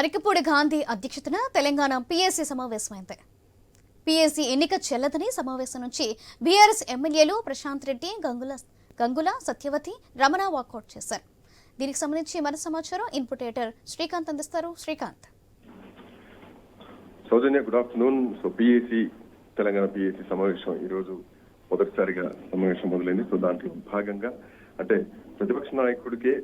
అరికపూడి గాంధీ అధ్యక్షతన Telangana PSC సమావేశమైంది. PSC ఎన్నిక చెల్లదని సమావేశం నుంచి బీఆర్ఎస్ ఎమ్మెల్యేలు ప్రశాంత్ రెడ్డి గంగుల గంగుల సత్యవతి రమణ వాకౌట్ చేశారు. దీనికి సంబంధించి మన సమాచారం ఇన్పుటేటర్ శ్రీకాంత్ అందిస్తారు. Srikanth. Soujanya good afternoon. So PAC Telangana PSC సమావేశం ఈ రోజు మొదటిసారిగా సమావేశం మొదలైంది. సో దాంట్లో భాగంగా అంటే ప్రతిపక్ష నాయకుడికే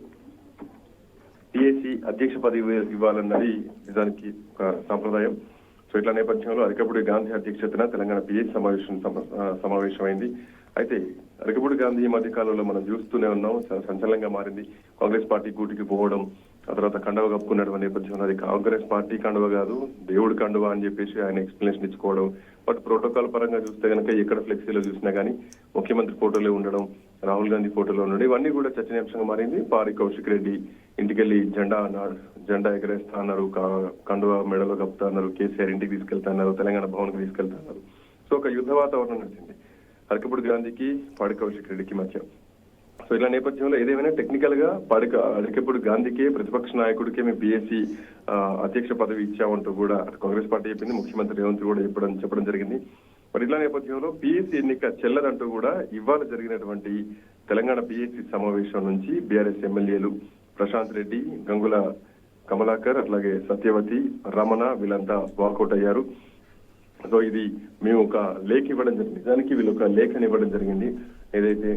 పిఏసి అధ్యక్ష పదవి ఇవ్వాలన్నది నిజానికి ఒక సాంప్రదాయం. సో ఇట్లా నేపథ్యంలో అరికపూడి గాంధీ అధ్యక్షతన తెలంగాణ పిఏసి సమావేశం సమావేశమైంది. అయితే అరికపూడి గాంధీ ఈ మధ్య కాలంలో మనం చూస్తూనే ఉన్నాం. సంచలనంగా మారింది. కాంగ్రెస్ పార్టీ గూటికి పోవడం ఆ తర్వాత కండవ కప్పుకున్నటువంటి నేపథ్యంలో అది కాంగ్రెస్ పార్టీ కండువ కాదు దేవుడు కండువ అని చెప్పేసి ఆయన ఎక్స్ప్లెనేషన్ ఇచ్చుకోవడం. బట్ ప్రోటోకాల్ పరంగా చూస్తే కనుక ఎక్కడ ఫ్లెక్సీలో చూసినా కానీ ముఖ్యమంత్రి ఫోటోలో ఉండడం రాహుల్ గాంధీ ఫోటోలో ఉండడం ఇవన్నీ కూడా చర్చనీయాంశంగా మారింది. పారి కౌశిక్ రెడ్డి ఇంటికెళ్ళి జెండా అన్నారు జెండా ఎగరేస్తా అన్నారు కా- కండువ మెడలో కప్పుతా అన్నారు కేసీఆర్ ఇంటికి తీసుకెళ్తా అన్నారు తెలంగాణ భవన్కి తీసుకెళ్తా అన్నారు సో ఒక యుద్ధ వాతావరణం నడిచింది. అరకపూడి గాంధీకి పాడి కౌశిక్ రెడ్డికి మధ్య. సో ఇలా నేపథ్యంలో ఏదేమైనా టెక్నికల్గా పడక అరకపూడి గాంధీకే ప్రతిపక్ష నాయకుడికి మేము బీఎస్సీ అధ్యక్ష పదవి ఇచ్చామంటూ కూడా కాంగ్రెస్ పార్టీ చెప్పింది ముఖ్యమంత్రి రేవంత్ కూడా చెప్పడం చెప్పడం జరిగింది. మరి ఇలా నేపథ్యంలో పిఎస్సి ఎన్నిక చెల్లదంటూ కూడా ఇవాళ జరిగినటువంటి తెలంగాణ పిఎస్సి సమావేశం నుంచి బీఆర్ఎస్ ఎమ్మెల్యేలు ప్రశాంత్ రెడ్డి గంగుల కమలాకర్ అట్లాగే సత్యవతి రమణ వీళ్ళంతా వాకౌట్ అయ్యారు. సో ఇది మేము ఒక లేఖ ఇవ్వడం జరిగింది. నిజానికి వీళ్ళు ఒక లేఖని ఇవ్వడం జరిగింది. ఏదైతే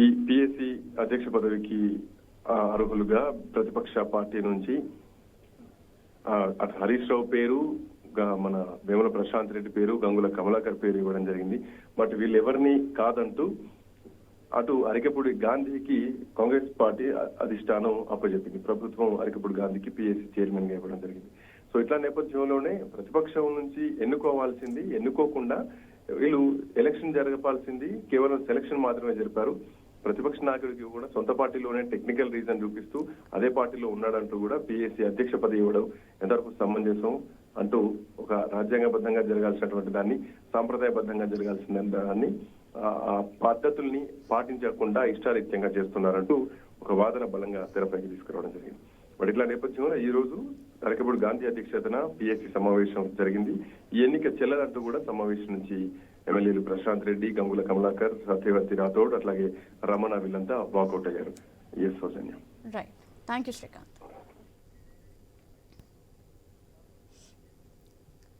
ఈ పిఎస్సి అధ్యక్ష పదవికి అర్హులుగా ప్రతిపక్ష పార్టీ నుంచి అటు హరీష్ రావు పేరు మన వేముల ప్రశాంత్ రెడ్డి పేరు గంగుల కమలాకర్ పేరు ఇవ్వడం జరిగింది. బట్ వీళ్ళెవరిని కాదంటూ అటు అరికపూడి గాంధీకి కాంగ్రెస్ పార్టీ అధిష్టానం అప్పచెప్పింది. ప్రభుత్వం అరికపూడి గాంధీకి పిఎస్సి చైర్మన్గా ఇవ్వడం జరిగింది. సో ఇట్లా నేపథ్యంలోనే ప్రతిపక్షం నుంచి ఎన్నుకోవాల్సింది ఎన్నుకోకుండా వీళ్ళు ఎలక్షన్ జరగపాల్సింది కేవలం సెలక్షన్ మాత్రమే జరిపారు. ప్రతిపక్ష నాయకుడికి కూడా సొంత పార్టీలోనే టెక్నికల్ రీజన్ చూపిస్తూ అదే పార్టీలో ఉన్నాడంటూ కూడా పిఎస్సి అధ్యక్ష పదవి ఇవ్వడం ఎంతవరకు సమంజసం అంటూ ఒక రాజ్యాంగబద్ధంగా జరగాల్సినటువంటి దాన్ని సాంప్రదాయబద్ధంగా జరగాల్సిన దాన్ని ఆ పద్ధతుల్ని పాటించకుండా ఇష్టారీత్యంగా చేస్తున్నారంటూ ఒక వాదన బలంగా తెరపైకి తీసుకురావడం జరిగింది. మరి ఇట్లా నేపథ్యంలో ఈ రోజు అరకపూడి గాంధీ అధ్యక్షతన పిఎస్సి సమావేశం జరిగింది. ఈ ఎన్నిక చెల్లదంటూ కూడా సమావేశం నుంచి ఎమ్మెల్యేలు ప్రశాంత్ రెడ్డి గంగుల కమలాకర్ సత్యవర్తి రాథోడ్ అట్లాగే రమణ వీళ్ళంతా వాకౌట్ అయ్యారు. Yes Soujanya. Right thank you Srikanth